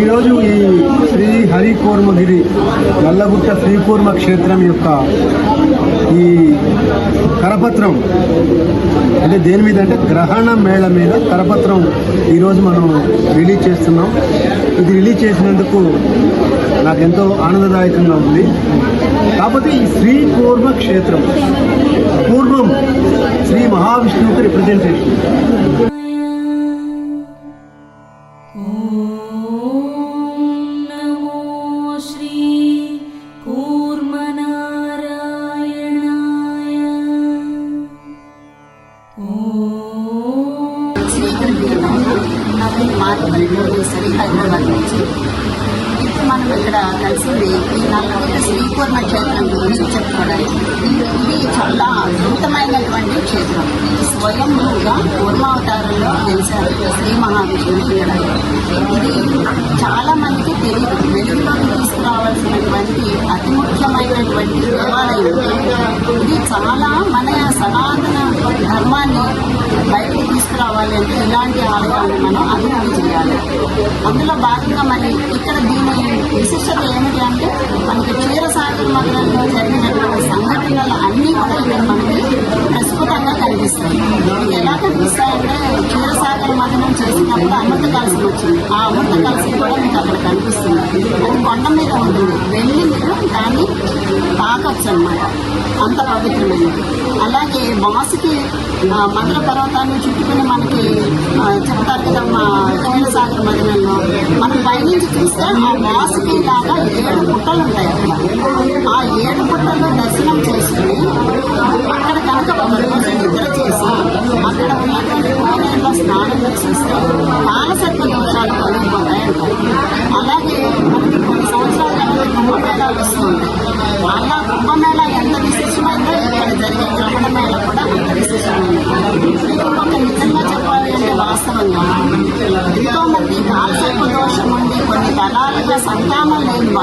ఈరోజు ఈ శ్రీ హరికూర్మగిరి నల్లగుట్ట శ్రీకూర్మ క్షేత్రం యొక్క ఈ కరపత్రం అంటే దేని మీద అంటే గ్రహణ మేళ మీద కరపత్రం ఈరోజు మనం రిలీజ్ చేస్తున్నాం. ఇది రిలీజ్ చేసినందుకు నాకు ఎంతో ఆనందదాయకంగా ఉంది. కాబట్టి ఈ శ్రీ శ్రీకూర్మ క్షేత్రం పూర్వం శ్రీ మహావిష్ణువుకి రిప్రజెంటేషన్ ఇక్కడ కలిసింది ఈ శ్రీకూర్మ క్షేత్రం గురించి చెప్పుకోవడానికి. ఇది చాలా అద్భుతమైనటువంటి క్షేత్రం. స్వయంగా కూర్మావతారంలో తెలిసారు శ్రీ మహావిష్ణువు ఇది చాలా మందికి తెలియదు వెలుగులోకి తీసుకురావాల్సినటువంటి అతి ముఖ్యమైనటువంటి దేవాలయం ఇది చాలా మన సనాతన ధర్మాన్ని కావాలి అంటే ఇలాంటి ఆలయాలను మనం అభివృద్ధి చేయాలి. అందులో భాగంగా మరి ఇక్కడ దీని విశిష్టత ఏమిటి అంటే మనకి క్షీరసాగర్ మండలంలో జరిగినటువంటి సంఘటనలు అన్నీ కూడా ఇక్కడ మనకి ప్రస్ఫుటంగా కనిపిస్తాయి. ఎలా కనిపిస్తాయంటే క్షీరసాగర్ మండలం చేసినప్పుడు అమృత కలసం వచ్చింది. ఆ అమృత కలసం కూడా మీకు అక్కడ కనిపిస్తుంది. అది కొండ మీద ఉంటుంది. వెళ్ళి కానీ దాన్ని తాకొచ్చు అనమాట అంత పవిత్రమైనది అలాగే వాసుకి మధుర పర్వతాన్ని చుట్టుకుని మనకి చెప్తారు కదా మా కమల సాగర్ మధురంలో మనం పైనుంచి చూస్తే ఆ వాసుకి లాగా ఏడు పుట్టలు ఉంటాయి ఆ ఏడు పుట్టల్లో దర్శనం చేసుకుని అక్కడ కనుక ఒక రోజు నిద్ర చేసి అక్కడ ఉన్నటువంటి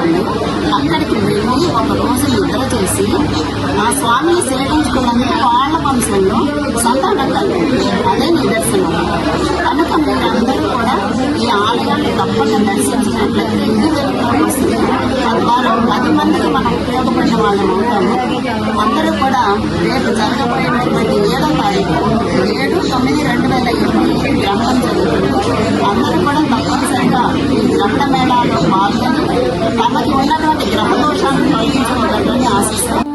సంతానం వాళ్ళు అక్కడికి వెళ్ళి ఒక రోజు నిద్ర చేసి ఆ స్వామిని సేవించుకోవడానికి వాళ్ళ వంశంలో సంతానం అదే నిదర్శనం. కనుక మీరందరూ కూడా ఈ ఆలయాన్ని తప్పక దర్శించినట్లయితే ఇది వెలుగులోకి వస్తుంది. తద్వారా పది మందికి మనం ఉపయోగపడిన వాళ్ళం అవుతాము. అందరూ కూడా రేపు జరగబోయేటటువంటి ఏడో తారీఖు ఏడు తొమ్మిది రెండు వేల ఇరవై గ్రంథం తమకి ఉన్నటువంటి గ్రహ దోషాలను తొలగించుకోగలరని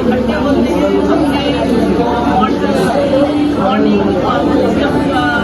इकट्ठे होते हैं अपने मॉर्निंग और